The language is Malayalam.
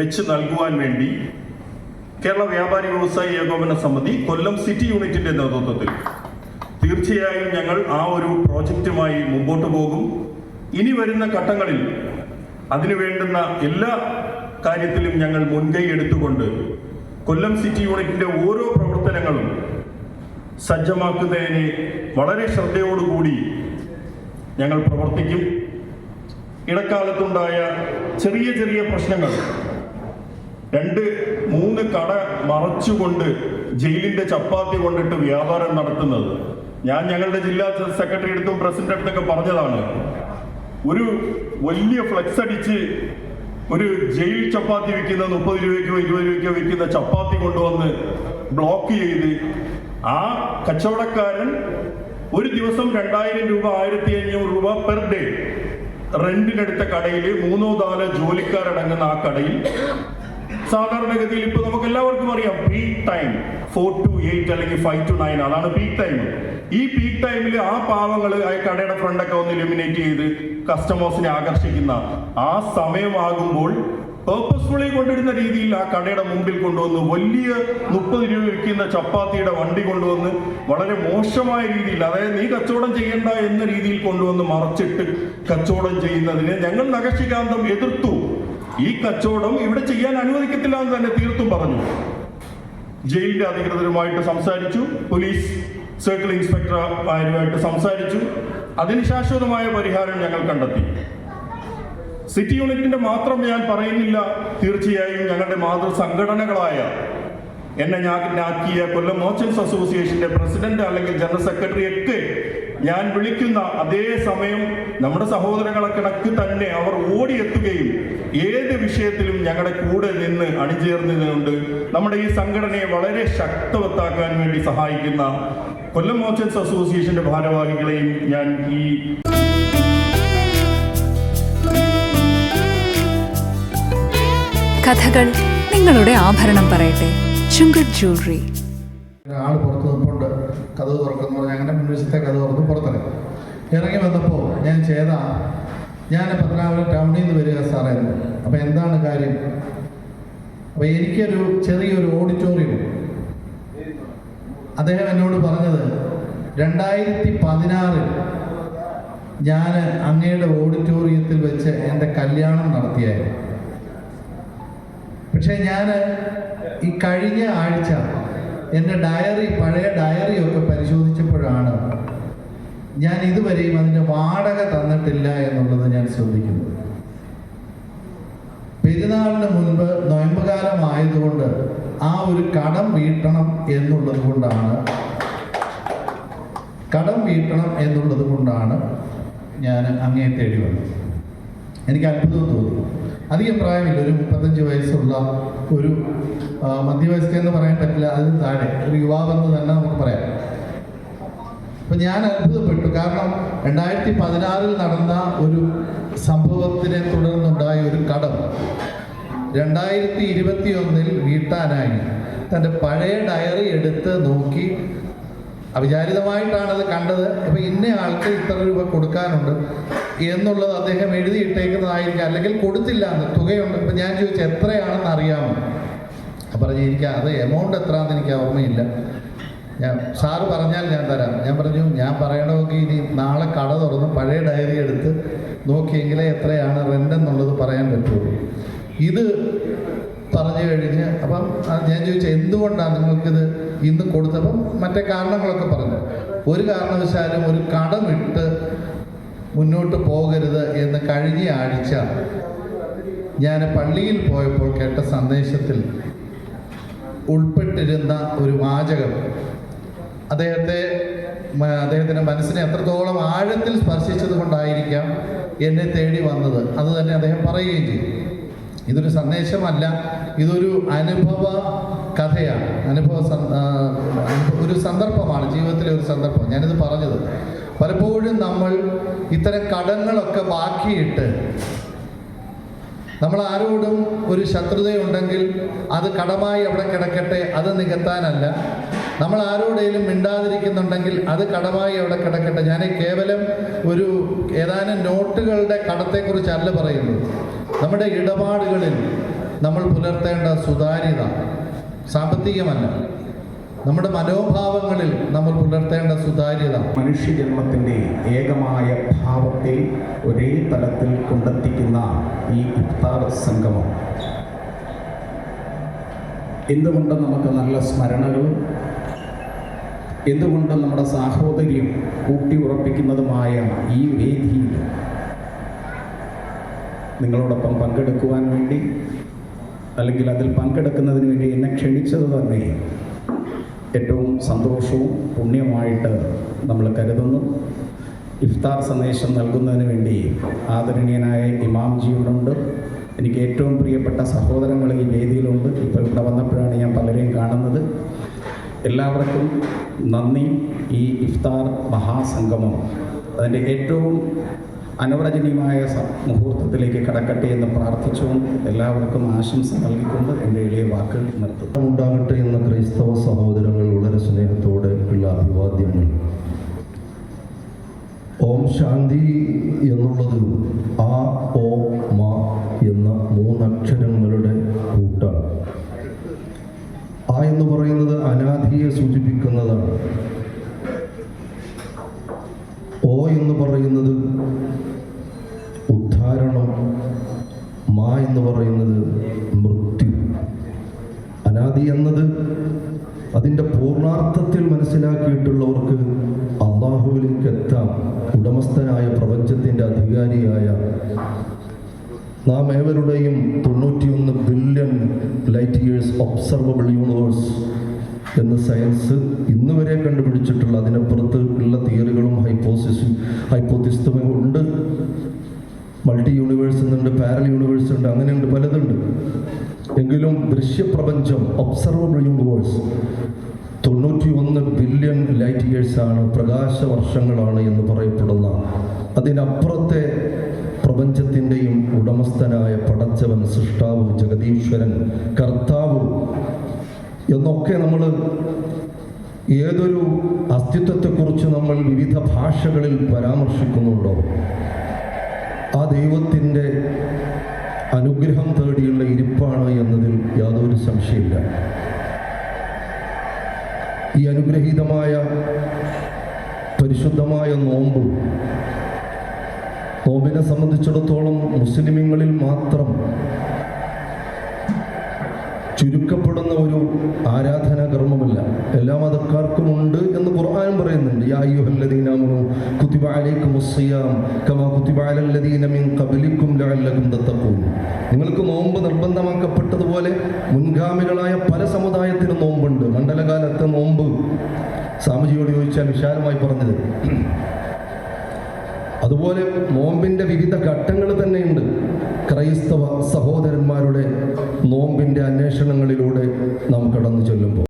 വെച്ച് നൽകുവാൻ വേണ്ടി കേരള വ്യാപാരി വ്യവസായി ഏകോപന സമിതി കൊല്ലം സിറ്റി യൂണിറ്റിന്റെ നേതൃത്വത്തിൽ തീർച്ചയായും ഞങ്ങൾ ആ ഒരു പ്രോജക്റ്റുമായി മുമ്പോട്ട് പോകും. ഇനി വരുന്ന ഘട്ടങ്ങളിൽ അതിനു വേണ്ടുന്ന എല്ലാ കാര്യത്തിലും ഞങ്ങൾ മുൻകൈ എടുത്തുകൊണ്ട് കൊല്ലം സിറ്റി യൂണിറ്റിന്റെ ഓരോ പ്രവർത്തനങ്ങളും സജ്ജമാക്കുന്നതിന് വളരെ ശ്രദ്ധയോടുകൂടി ഞങ്ങൾ പ്രവർത്തിക്കും. ഇടക്കാലത്തുണ്ടായ ചെറിയ ചെറിയ പ്രശ്നങ്ങൾ രണ്ട് മൂന്ന് കട മറച്ചുകൊണ്ട് ജയിലിന്റെ ചപ്പാത്തി കൊണ്ടിട്ട് വ്യാപാരം നടത്തുന്നത്. ഞാൻ ഞങ്ങളുടെ ജില്ലാ സെക്രട്ടറി അടുത്തും പ്രസിഡന്റ് അടുത്തൊക്കെ പറഞ്ഞതാണ്. ഒരു വലിയ ഫ്ലെക്സ് അടിച്ച് ഒരു ജയിൽ ചപ്പാത്തി വിൽക്കുന്ന മുപ്പത് രൂപയ്ക്കോ ഇരുപത് രൂപയ്ക്കോ വിൽക്കുന്ന ചപ്പാത്തി കൊണ്ടുവന്ന് ബ്ലോക്ക് ചെയ്ത് ആ കച്ചവടക്കാരൻ ഒരു ദിവസം രണ്ടായിരം രൂപ ആയിരത്തി അഞ്ഞൂറ് രൂപ പെർ ഡേ റെന്റിനെടുത്ത കടയിൽ മൂന്നോ നാലോ ജോലിക്കാരടങ്ങുന്ന ആ കടയിൽ സാധാരണഗതിയിൽ ഇപ്പൊ നമുക്ക് എല്ലാവർക്കും അറിയാം peak time four to eight അല്ലെങ്കിൽ ഫൈവ് ടു നയൻ അതാണ് പീക്ക് ടൈം ഈ പീക്ക് ടൈമിൽ ആ പാവങ്ങൾ ആ കടയുടെ ഫ്രണ്ടൊക്കെ ഒന്ന് ഇലിമിനേറ്റ് ചെയ്ത് കസ്റ്റമേഴ്സിനെ ആകർഷിക്കുന്ന ആ സമയമാകുമ്പോൾ പേർപ്പസ്ഫുള്ളി കൊണ്ടിരുന്ന രീതിയിൽ ആ കടയുടെ മുമ്പിൽ കൊണ്ടുവന്ന് വലിയ മുപ്പത് രൂപ വിൽക്കുന്ന ചപ്പാത്തിയുടെ വണ്ടി കൊണ്ടുവന്ന് വളരെ മോശമായ രീതിയിൽ അതായത് നീ കച്ചവടം ചെയ്യണ്ട എന്ന രീതിയിൽ കൊണ്ടുവന്ന് മറച്ചിട്ട് കച്ചവടം ചെയ്യുന്നതിനെ ഞങ്ങൾ നഖശികാന്തം എതിർത്തു. ഈ കച്ചവടം ഇവിടെ ചെയ്യാൻ അനുവദിക്കത്തില്ല എന്ന് തന്നെ തീർത്തും പറഞ്ഞു. ജയിലിന്റെ അധികൃതരുമായിട്ട് സംസാരിച്ചു. പോലീസ് സർക്കിൾ ഇൻസ്പെക്ടർ ആരുമായിട്ട് സംസാരിച്ചു. അതിന് ശാശ്വതമായ പരിഹാരം ഞങ്ങൾ കണ്ടെത്തി. സിറ്റി യൂണിറ്റിന്റെ മാത്രം ഞാൻ പറയുന്നില്ല. തീർച്ചയായും ഞങ്ങളുടെ മാതൃസംഘടനകളായ എന്നെ ഞാൻ ആക്കിയ കൊല്ലം മോർച്ചൻസ് അസോസിയേഷന്റെ പ്രസിഡന്റ് അല്ലെങ്കിൽ ജനറൽ സെക്രട്ടറി ഒക്കെ ഞാൻ വിളിക്കുന്ന അതേ സമയം നമ്മുടെ സഹോദരങ്ങളെ കണക്ക് തന്നെ അവർ ഓടിയെത്തുകയും ഏത് വിഷയത്തിലും ഞങ്ങളുടെ കൂടെ നിന്ന് അണിചേർന്നതുകൊണ്ട് നമ്മുടെ ഈ സംഘടനയെ വളരെ ശക്തവത്താക്കാൻ വേണ്ടി സഹായിക്കുന്ന കൊല്ലം മോച്ചൻസ് അസോസിയേഷന്റെ ഭാരവാഹികളെയും ഞാൻ ഈ കഥകൾ നിങ്ങളുടെ ആഭരണം പറയട്ടെ. ചുങ്കത് ജ്വല്ലറി. ആൾ പുറത്ത് നിൽപ്പുണ്ട് കഥ തുറക്കുന്നു. പറഞ്ഞ് അങ്ങനെ മുൻവശത്തെ കഥ തുറന്ന് പുറത്തിറങ്ങി ഇറങ്ങി വന്നപ്പോൾ ഞാൻ ചെയ്ത ഞാൻ പത്തനാപുരം ടൗണിൽ നിന്ന് വരിക സാറായിരുന്നു. അപ്പോൾ എന്താണ് കാര്യം? അപ്പോൾ എനിക്കൊരു ചെറിയൊരു ഓഡിറ്റോറിയം അദ്ദേഹം എന്നോട് പറഞ്ഞത് രണ്ടായിരത്തി പതിനാറിൽ ഞാൻ അങ്ങയുടെ ഓഡിറ്റോറിയത്തിൽ വെച്ച് എന്റെ കല്യാണം നടത്തിയായിരുന്നു. പക്ഷേ ഞാൻ ഈ കഴിഞ്ഞ ആഴ്ച എന്റെ ഡയറി പഴയ ഡയറി ഒക്കെ പരിശോധിച്ചപ്പോഴാണ് ഞാൻ ഇതുവരെയും അതിന്റെ വാടക തന്നിട്ടില്ല എന്നുള്ളത് ഞാൻ ശ്രദ്ധിക്കുന്നത് പെരുന്നാളിന് മുൻപ് നൊയമ്പുകാലം ആയതുകൊണ്ട് ആ ഒരു കടം വീട്ടണം എന്നുള്ളത് കൊണ്ടാണ് കടം വീട്ടണം എന്നുള്ളത് കൊണ്ടാണ് ഞാൻ അങ്ങേ തേടി വന്നത്. എനിക്ക് അത്ഭുതം തോന്നി. അധികം പ്രായമില്ല. ഒരു മുപ്പത്തഞ്ച് വയസ്സുള്ള ഒരു മധ്യവയസ്ക എന്ന് പറയാൻ പറ്റില്ല. അതിന് താഴെ ഒരു യുവാവെന്ന് തന്നെ നമുക്ക് പറയാം. അപ്പൊ ഞാൻ അത്ഭുതപ്പെട്ടു. കാരണം രണ്ടായിരത്തി പതിനാറിൽ നടന്ന ഒരു സംഭവത്തിനെ തുടർന്നുണ്ടായ ഒരു കടം രണ്ടായിരത്തി ഇരുപത്തി ഒന്നിൽ വീട്ടാനായി. തന്റെ പഴയ ഡയറി എടുത്ത് നോക്കി അവിചാരിതമായിട്ടാണ് അത് കണ്ടത്. അപ്പൊ ഇന്ന ആൾക്ക് ഇത്ര രൂപ കൊടുക്കാനുണ്ട് എന്നുള്ളത് അദ്ദേഹം എഴുതിയിട്ടേക്കുന്നതായിരിക്കാം. അല്ലെങ്കിൽ കൊടുത്തില്ല എന്ന് തുകയുണ്ട്. ഇപ്പൊ ഞാൻ ചോദിച്ചു എത്രയാണെന്ന് അറിയാമോ? അപ്പൊ പറഞ്ഞു എനിക്ക് അത് എമൗണ്ട് എത്രയാണെന്ന് എനിക്ക് ഓർമ്മയില്ല. ഞാൻ സാറ് പറഞ്ഞാൽ ഞാൻ തരാം. ഞാൻ പറഞ്ഞു ഞാൻ പറയണമെങ്കിൽ ഇനി നാളെ കട തുറന്ന് പഴയ ഡയറി എടുത്ത് നോക്കിയെങ്കിലേ എത്രയാണ് റെന്റ് എന്നുള്ളത് പറയാൻ പറ്റുള്ളൂ. ഇത് പറഞ്ഞു കഴിഞ്ഞ് അപ്പം ഞാൻ ചോദിച്ചു എന്തുകൊണ്ടാണ് നിങ്ങൾക്കിത് ഇന്ന് കൊടുത്തപ്പം മറ്റേ കാരണങ്ങളൊക്കെ പറഞ്ഞു. ഒരു കാരണവശാലും ഒരു കടമിട്ട് മുന്നോട്ട് പോകരുത് എന്ന് കഴിഞ്ഞ ആഴ്ച ഞാൻ പള്ളിയിൽ പോയപ്പോൾ കേട്ട സന്ദേശത്തിൽ ഉൾപ്പെട്ടിരുന്ന ഒരു വാചകം. അദ്ദേഹത്തെ അദ്ദേഹത്തിന്റെ മനസ്സിനെ എത്രത്തോളം ആഴത്തിൽ സ്പർശിച്ചത് കൊണ്ടായിരിക്കാം എന്നെ തേടി വന്നത്. അത് തന്നെ അദ്ദേഹം പറയുകയും ചെയ്തു. ഇതൊരു സന്ദേശമല്ല ഇതൊരു അനുഭവ കഥയാണ്. അനുഭവ ഒരു സന്ദർഭമാണ് ജീവിതത്തിലെ ഒരു സന്ദർഭം. ഞാനിത് പറഞ്ഞത്. പലപ്പോഴും നമ്മൾ ഇത്തരം കടങ്ങളൊക്കെ ബാക്കിയിട്ട് നമ്മൾ ആരോടും ഒരു ശത്രുതയുണ്ടെങ്കിൽ അത് കടമായി അവിടെ കിടക്കട്ടെ അത് നികത്താനല്ല. നമ്മൾ ആരോടേലും മിണ്ടാതിരിക്കുന്നുണ്ടെങ്കിൽ അത് കടമായി അവിടെ കിടക്കട്ടെ. ഞാൻ കേവലം ഒരു ഏതാനും നോട്ടുകളുടെ കടത്തെക്കുറിച്ചല്ല പറയുന്നത്. നമ്മുടെ ഇടപാടുകളിൽ നമ്മൾ പുലർത്തേണ്ട സുതാര്യത സാമ്പത്തികമല്ല. നമ്മുടെ മനോഭാവങ്ങളിൽ നമ്മൾ പുലർത്തേണ്ട സുതാര്യത മനുഷ്യജന്മത്തിന്റെ ഏകമായ ഭാവത്തെ ഒരേ തലത്തിൽ കൊണ്ടെത്തിക്കുന്ന ഈ ഇഫ്താർ സംഗമം. എന്തുകൊണ്ട് നമുക്ക് നല്ല സ്മരണകളും എന്തുകൊണ്ട് നമ്മുടെ സാഹോദര്യം കൂട്ടി ഉറപ്പിക്കുന്നതുമായ ഈ വേദിയിൽ നിങ്ങളോടൊപ്പം പങ്കെടുക്കുവാൻ വേണ്ടി അല്ലെങ്കിൽ അതിൽ പങ്കെടുക്കുന്നതിന് വേണ്ടി എന്നെ ക്ഷണിച്ചത് തന്നെ ഏറ്റവും സന്തോഷവും പുണ്യമായിട്ട് നമ്മൾ കരുതുന്നു. ഇഫ്താർ സന്ദേശം നൽകുന്നതിന് വേണ്ടി ആദരണീയനായ ഇമാംജിയോടുണ്ട്. എനിക്ക് ഏറ്റവും പ്രിയപ്പെട്ട സഹോദരങ്ങൾ ഈ വേദിയിലുണ്ട്. ഇപ്പോൾ ഇവിടെ വന്നപ്പോഴാണ് ഞാൻ പലരെയും കാണുന്നത്. എല്ലാവർക്കും നന്ദി. ഈ ഇഫ്താർ മഹാസംഗമം അതിന്റെ ഏറ്റവും അനുവചനീയമായ സ- മുഹൂർത്തത്തിലേക്ക് കടക്കട്ടെ എന്ന് പ്രാർത്ഥിച്ചുകൊണ്ട് എല്ലാവർക്കും ആശംസ നൽകിക്കൊണ്ട് എന്റെ എളിയ വാക്കുകൾ നിർത്തും ഉണ്ടാകട്ടെ എന്ന ക്രൈസ്തവ സഹോദരങ്ങൾ വളരെ സ്നേഹത്തോടെ ഉള്ള അഭിവാദ്യങ്ങൾ. ഓം ശാന്തി എന്നുള്ളത് ആ ഓ മ എന്ന മൂന്നക്ഷരങ്ങളുടെ കൂട്ടാണ്. ആ എന്ന് പറയുന്നത് അനാധിയെ സൂചിപ്പിക്കുന്നതാണ്. മൃത്യു. അനാദി എന്നത് അതിന്റെ പൂർണാർത്ഥത്തിൽ മനസ്സിലാക്കിയിട്ടുള്ളവർക്ക് അള്ളാഹുവിലേക്ക് എത്താം ഉടമസ്ഥനായ പ്രപഞ്ചത്തിന്റെ അധികാരിയായ നാം ഏവരുടെയും തൊണ്ണൂറ്റിയൊന്ന് billion light years observable universe എന്ന് സയൻസ് ഇന്ന് വരെ കണ്ടുപിടിച്ചിട്ടുള്ള അതിനപ്പുറത്ത് ഉള്ള തിയറികളും ഹൈപ്പോസിസും ഹൈപ്പോത്തിസ്തും ഉണ്ട്. മൾട്ടി യൂണിവേഴ്സ് എന്നുണ്ട് പാരൽ യൂണിവേഴ്സ് ഉണ്ട് അങ്ങനെയുണ്ട് പലതുണ്ട്. എങ്കിലും ദൃശ്യപ്രപഞ്ചം ഒബ്സർവബിൾ യൂണിവേഴ്സ് തൊണ്ണൂറ്റി ഒന്ന് ബില്യൺ ലൈറ്റ് ഇയേഴ്സ് ആണ് പ്രകാശ വർഷങ്ങളാണ് എന്ന് പറയപ്പെടുന്ന. അതിനപ്പുറത്തെ പ്രപഞ്ചത്തിന്റെയും ഉടമസ്ഥനായ പടച്ചവൻ സൃഷ്ടാവ് ജഗദീശ്വരൻ കർത്താവ് എന്നൊക്കെ നമ്മൾ ഏതൊരു അസ്തിത്വത്തെക്കുറിച്ച് നമ്മൾ വിവിധ ഭാഷകളിൽ പരാമർശിക്കുന്നുണ്ടോ? ആ ദൈവത്തിന്റെ അനുഗ്രഹം തേടിയുള്ള ഇരിപ്പാണ് എന്നതിൽ യാതൊരു സംശയമില്ല. ഈ അനുഗ്രഹീതമായ പരിശുദ്ധമായ നോമ്പ് നോമ്പിനെ സംബന്ധിച്ചിടത്തോളം മുസ്ലിമുകളിൽ മാത്രം ചുരുക്കപ്പെടുന്ന ഒരു ആരാധനാ കർമ്മമല്ല. എല്ലാ ഖുർആൻ പറയുന്നുണ്ട് الذين آمنوا كتب عليكم الصيام كما كتب على الذين من قبلكم لعلكم تتقون. നിങ്ങൾക്ക് നോമ്പ് നിർബന്ധമാക്കപ്പെട്ടതുപോലെ മുൻഗാമികളായ പല സമുദായത്തിനും നോമ്പുണ്ട്. മണ്ഡലകാലത്തെ നോമ്പ്. സ്വാമിജിയോട് ചോദിച്ചാൽ വിശാലമായി പറഞ്ഞത്. അതുപോലെ നോമ്പിന്റെ വിവിധ ഘട്ടങ്ങൾ തന്നെയുണ്ട്. ക്രൈസ്തവ സഹോദരന്മാരുടെ നോമ്പിന്റെ അന്വേഷണങ്ങളിലൂടെ നാം കടന്നു ചെല്ലുമ്പോൾ.